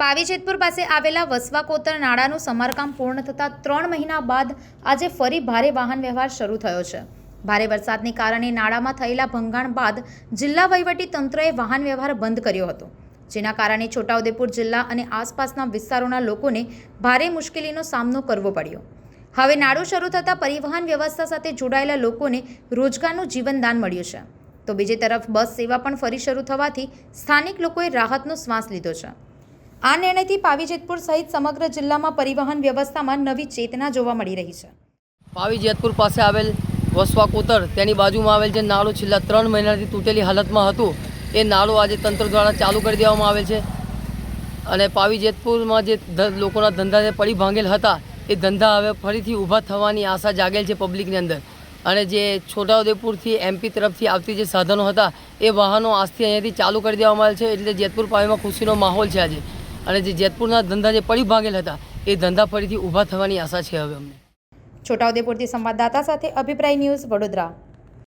પાવી જેતપુર પાસે આવેલા વસવા કોતર નાળાનું સમારકામ પૂર્ણ થતાં ત્રણ મહિના બાદ આજે ફરી ભારે વાહન વ્યવહાર શરૂ થયો છે. ભારે વરસાદને કારણે નાળામાં થયેલા ભંગાણ બાદ જિલ્લા વહીવટી તંત્રએ વાહન વ્યવહાર બંધ કર્યો હતો. જેના કારણે છોટાઉદેપુર જિલ્લા અને આસપાસના વિસ્તારોના લોકોને ભારે મુશ્કેલીનો સામનો કરવો પડ્યો. હવે નાળું શરૂ થતાં પરિવહન વ્યવસ્થા સાથે જોડાયેલા લોકોને રોજગારનું જીવનદાન મળ્યું છે. તો બીજી તરફ બસ સેવા પણ ફરી શરૂ થવાથી સ્થાનિક લોકોએ રાહતનો શ્વાસ લીધો છે. આ નિર્ણયથી પાવી જેતપુર સહિત સમગ્ર જિલ્લામાં પરિવહન વ્યવસ્થામાં નવી ચેતના જોવા મળી રહી છે. પાવી જેતપુર પાસે આવેલ વસવા કોતર, તેની બાજુમાં આવેલ જે નાળું છેલ્લા ત્રણ મહિનાથી તૂટેલી હાલતમાં હતું, એ નાળું આજે તંત્ર દ્વારા ચાલુ કરી દેવામાં આવેલ છે. અને પાવી જેતપુરમાં જે લોકોના ધંધાને પડી ભાંગેલ હતા, એ ધંધા હવે ફરીથી ઊભા થવાની આશા જાગેલ છે પબ્લિકની અંદર. અને જે છોટાઉદેપુરથી એમપી તરફથી આવતી જે સાધનો હતા, એ વાહનો આજથી અહીંયાથી ચાલુ કરી દેવામાં આવેલ છે, એટલે જેતપુર પાવીમાં ખુશીનો માહોલ છે આજે. અને જે જેતપુરના ધંધા જે પડી ભાંગેલ હતા, એ ધંધા ફરીથી ઊભા થવાની આશા છે હવે અમને. છોટાઉદેપુરથી સંવાદદાતા સાથે અભિપ્રાય ન્યૂઝ વડોદરા.